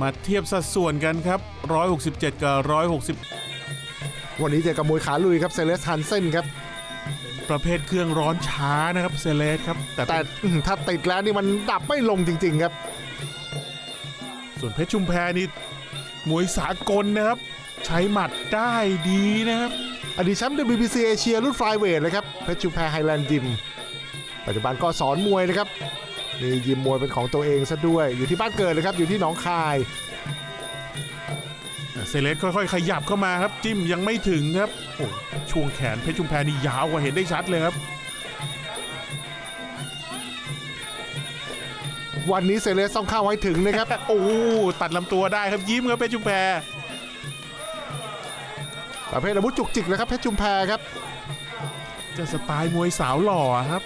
มาเทียบสัดส่วนกันครับ 167 กับ160วันนี้เจอกับมวยขาลุยครับเซเลสฮันเซนครับประเภทเครื่องร้อนช้านะครับเซเลสครับ แต่แต่อื้อหือถ้าติดแล้วนี่มันดับไม่ลงจริง ๆ ครับ ส่วนเพชรชุมแพนี่มวยสากลนะครับ ใช้หมัดได้ดีนะครับ อดีตแชมป์ WBC เอเชียรุ่นฟลายเวทเลยครับ เพชรชุมแพไฮแลนด์ยิม ปัจจุบันก็สอนมวยนะครับ มียิมมวยเป็นของตัวเองซะด้วย อยู่ที่บ้านเกิดเลยครับ อยู่ที่หนองคาย เซเลสค่อยๆ ขยับเข้ามาครับ จิ้มยังไม่ถึงครับโอ้ช่วงแขนเพชรชุมแพนี่ยาวกว่าเห็นได้ชัดเลยครับ วันนี้เซเลสต้องเข้าให้ถึงนะครับ โอ้ตัดลำตัวได้ครับยิ้มครับเพชรชุมแพประเภทอาวุธจุกจิกนะครับเพชรชุมแพครับ จะสไตล์มวยสาวหล่อครับ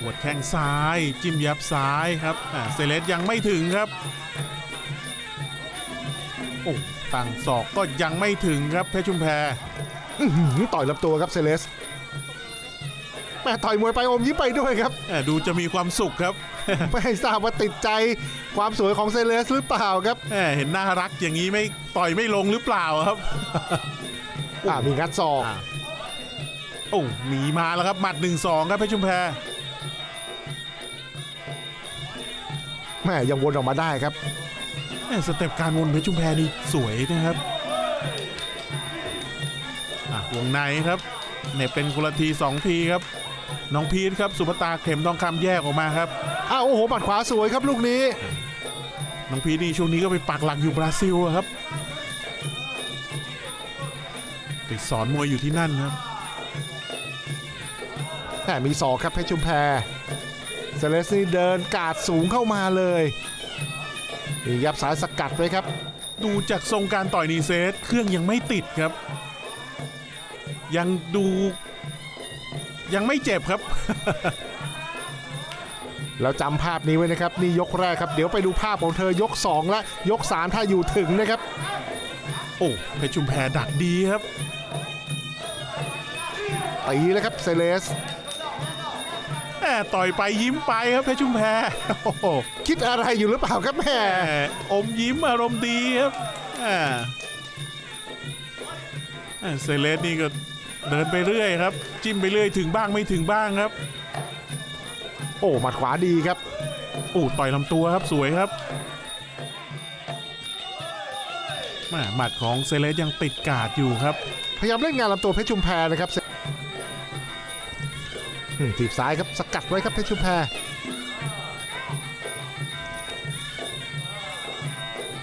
หัวดแข้งซ้าย จิ้มยับซ้ายครับอ่าเซเลสยังไม่ถึงครับโอ้ตั้งศอกก็ยังไม่ถึงครับเพชรชุมแพอื้อหือต่อยลำตัวครับเซเลสแม่ต่อยมวยไปอมยิ้มไปด้วยครับอ่าดูจะมีความสุขครับ ไม่ทราบว่าติดใจความสวยของเซเลสหรือเปล่าครับแหมเห็นน่ารักอย่างนี้ไม่ต่อยไม่ลงหรือเปล่าครับอ่ามีงัดศอกอ่าโอ้หนีมาแล้วครับหมัดหนึ่งสองครับเพชรชุมแพ แม่ยังวนออกมาได้ครับแหม่สเต็ปการวนเพชรชุมแพนี่สวยนะครับอะวงในครับเหน็บเป็นคนละทีสองทีครับ น้องพีทครับสุภตาเข็มทองคำแยกออกมาครับ อ้าวโอ้โหบัดขวาสวยครับลูกนี้ น้องพีทนี่ช่วงนี้ก็ไปปักหลักอยู่บราซิลอะครับไปสอนมวยอยู่ที่นั่นครับแหมมีศอกครับเพชรชุมแพ เซเลสนี่เดินกาดสูงเข้ามาเลยมียับสายสกัดไว้ครับ ดูจากทรงการต่อยนีเซตเครื่องยังไม่ติดครับ ยังดูยังไม่เจ็บครับแล้วจำภาพนี้ไว้นะครับ นี่ยกแรกครับ เดี๋ยวไปดูภาพของเธอยก 2 และยก 3 ถ้าอยู่ถึงนะครับ โอ้เพชรชุมแพดักดีครับตีแล้วครับเซเลสแหม ต่อยไปยิ้มไปครับเพชรชุมแพโอ้โหคิดอะไรอยู่หรือเปล่าครับแม่แหมอมยิ้มอารมณ์ดีครับอ่าอ่าเซเลสนี่ก็เดินไปเรื่อยครับ จิ้มไปเรื่อยถึงบ้างไม่ถึงบ้างครับ โอ้หมัดขวาดีครับ โอ้ต่อยลำตัวครับสวยครับแหม่หมัดของเซเลสยังติดกาดอยู่ครับ พยายามเล่นงานลำตัวเพชรชุมแพนะครับ อืมถีบซ้ายครับสกัดไว้ครับเพชรชุมแพ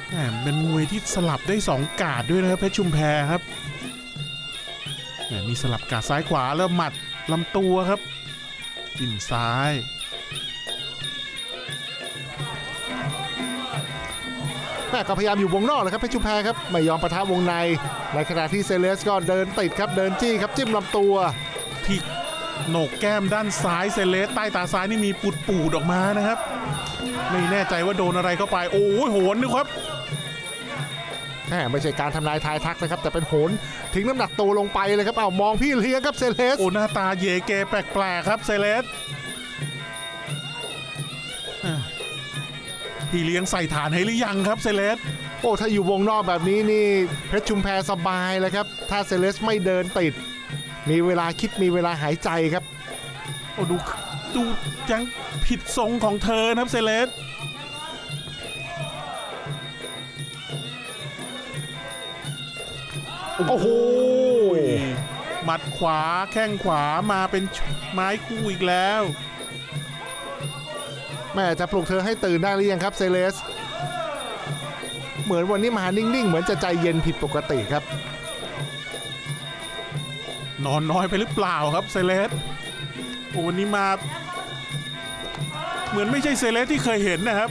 แหมเป็นมวยที่สลับได้สองกาดด้วยนะครับเพชรชุมแพครับแหมมีสลับกาดซ้ายขวาแล้วหมัดลำตัวครับจิ้มซ้ายแม่ก็พยายามอยู่วงนอกเลยครับเพชรชุมแพครับไม่ยอมปะทะวงในในขณะที่เซเลสก็เดินติดครับเดินจี้ครับจิ้มลำตัวที่ โหนกแก้มด้านซ้ายเซเลสใต้ตาซ้ายนี่มีปูดปูดๆออกมานะครับ ไม่แน่ใจว่าโดนอะไรเข้าไป โอ้ยโหนนะครับแหมไม่ใช่การทำนายทายทักนะครับ แต่เป็นโหนทิ้งน้ำหนักตัวลงไปเลยครับเอามองพี่เลี้ยงครับเซเลสโอ้หน้าตาเยเกแปลกๆครับเซเลสอะพี่เลี้ยงใส่ฐานให้หรือยังครับเซเลสโอ้ถ้าอยู่วงนอกแบบนี้นี่เพชรชุมแพสบายเลยครับ ถ้าเซเลสไม่เดินติด มีเวลาคิดมีเวลาหายใจครับ โอ้ดูดูยังผิดทรงของเธอนะครับเซเลสโอ้โหหมัดขวาแข้งขวามาเป็นไม้คู่อีกแล้วแม่จะปลุกเธอให้ตื่นได้หรือยังครับเซเลส เหมือนวันนี้มานิ่งๆ เหมือนจะใจเย็นผิดปกติครับ นอนน้อยไปหรือเปล่าครับเซเลสโอ้วันนี้มา เหมือนไม่ใช่เซเลสที่เคยเห็นนะครับ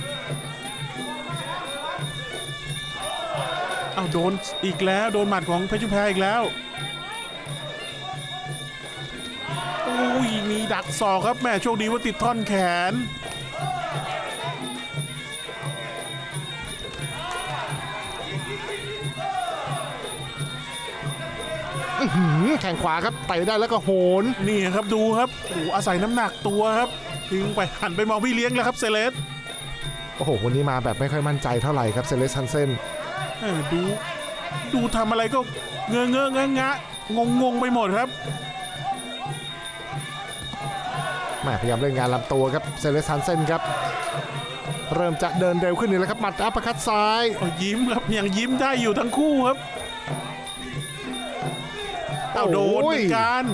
เอาโดนอีกแล้วโดนหมัดของเพชรชุมแพรอีกแล้วโอ้ยมีดักศอกครับแม่โชคดีว่าติดท่อนแขน แข่งขวาครับเตะได้แล้วก็โหนนี่ครับดูครับโอ้โหอาศัยน้ำหนักตัวครับทิ้งไปหันไปมองพี่เลี้ยงแล้วครับเซเลสโอ้โหวันนี้มาแบบไม่ค่อยมั่นใจเท่าไหร่ครับเซเลสฮันเซนเออดูดูทำอะไรก็เงอะเงอะงะงะงงงงไปหมดครับแม่พยายามเล่นงานลำตัวครับเซเลสฮันเซนครับเริ่มจะเดินเร็วขึ้นนี่แล้วครับหมัดอัปเปอร์คัตซ้ายโอ้ยิ้มครับยังยิ้มได้อยู่ทั้งคู่ครับ เอาโดนเหมือนกัน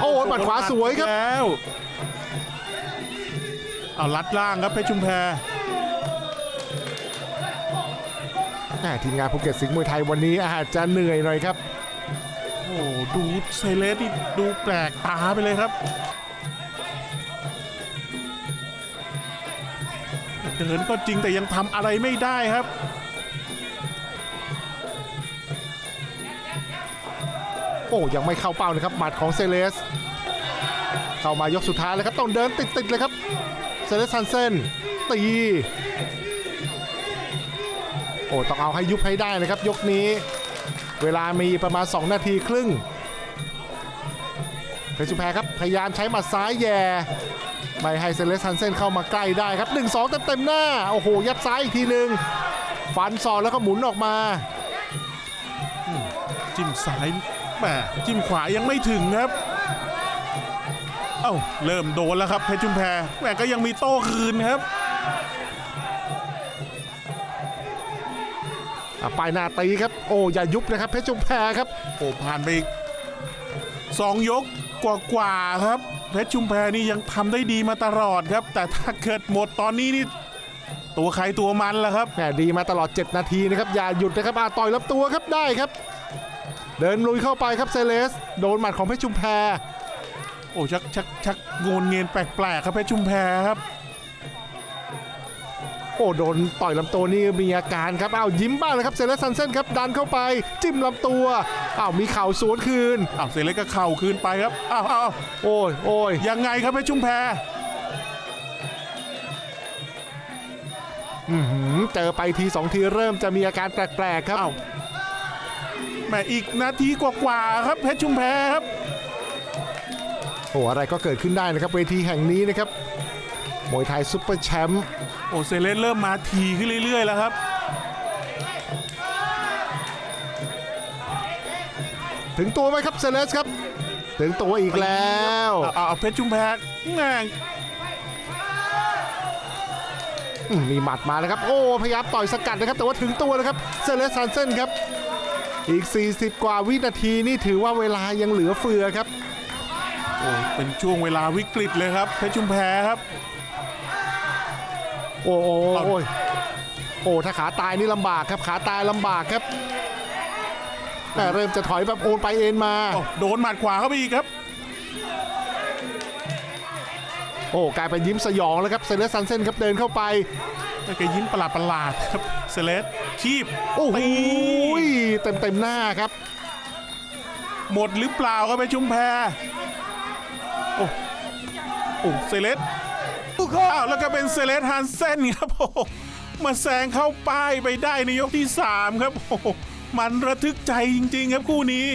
โอ้ยหมัดขวาสวยครับ แล้วเอาลัดล่างครับเพชรชุมแพแหม่ทีมงานภูเก็ตสิงห์มวยไทยวันนี้อาจจะเหนื่อยหน่อยครับ โอ้ดูไซเลสนี่ดูแปลกตาไปเลยครับเดินก็จริงแต่ยังทำอะไรไม่ได้ครับ โอ้ยังไม่เข้าเป้านะครับหมัดของเซเลส เข้ามายกสุดท้ายแล้วครับต้องเดินติดๆเลยครับเซเลสซันเซนตีโอ้ต้องเอาให้ยุบให้ได้นะครับ ยกนี้ เวลามีประมาณ 2 นาทีครึ่งเพชรชุมแพครับพยายามใช้หมัดซ้ายแย่ไม่ให้เซเลสซันเซนเข้ามาใกล้ได้ครับ 1-2 เต็มๆหน้า โอ้โห ยัดซ้ายอีกทีหนึ่งฟันศอกแล้วก็หมุนออกมา จิ้มซ้าย แหมจิ้มขวายังไม่ถึงครับ เอ้าเริ่มโดนแล้วครับเพชรชุมแพแหมก็ยังมีโต้คืนครับอะปลายหน้าตีครับโอ้อย่ายุบนะครับเพชรจุมแพรครับโอ้ผ่านไปอีกสองยกกว่าๆครับ เพชรชุมแพนี่ยังทำได้ดีมาตลอดครับ แต่ถ้าเกิดหมดตอนนี้นี่ตัวใครตัวมันแล้วครับแหมดีมาตลอด 7 นาทีนะครับอย่าหยุดนะครับอาต่อยรับตัวครับได้ครับ เดินลุยเข้าไปครับเซเลส โดนหมัดของเพชรจุมแพรโอ้ชักชักชักโงนเงียนแปลกๆครับเพชรชุมแพครับ โอ้โดนต่อยลำตัวนี่มีอาการครับอ้าวยิ้มบ้างเลยครับเซเลสซันเซนครับดันเข้าไปจิ้มลำตัวอ้าวมีเข่าสวนคืนอ้าวเซเล็กก็เข่าคืนไปครับอ้าวอ้าวโอ้ยโอ้ยยังไงครับเพชรชุมแพอื้อหือเจอไปทีสองทีเริ่มจะมีอาการแปลกๆครับอ้าว แหมอีกนาทีกว่าๆครับเพชรชุมแพครับโอ้อะไรก็เกิดขึ้นได้นะครับเวทีแห่งนี้นะครับมวยไทยซุปเปอร์แชมป์โอ้เซเลสเริ่มมาทีขึ้นเรื่อย ๆ แล้วครับ ถึงตัวไหมครับเซเลสครับ ถึงตัวอีกแล้วเอาเอาเอาเพชรชุมแพแม่งอืมมีหมัดมาแล้วครับ โอ้พยายามต่อยสกัดนะครับ แต่ว่าถึงตัวแล้วครับเซเลสซันเซนครับ อีก 40 กว่าวินาทีนี่ถือว่าเวลายังเหลือเฟือครับ โอ้เป็นช่วงเวลาวิกฤตเลยครับเพชรชุมแพครับ โอ้โอ้เอาโอ้ยโอ้ถ้าขาตายนี่ลำบากครับขาตายลำบากครับ แต่เริ่มจะถอยแบบโอนไปเอ็นมาโอ้โดนหมัดขวาเข้าไปอีกครับ โอ้กลายเป็นยิ้มสยองแล้วครับเซเลสซันเซนครับเดินเข้าไปแล้วแกยิ้มประหลาดประหลาดๆครับ เซเลสคีบโอ้โหตีเต็มเต็มๆหน้าครับ หมดหรือเปล่าครับเพชรชุมแพโอ้โอ้เซเลสอ้าวแล้วก็เป็นเซเลสฮันเซนครับโอ้โหมาแซงเข้าป้ายไปได้ในยกที่ 3 ครับโอ้โหมันระทึกใจจริง ๆ ครับคู่นี้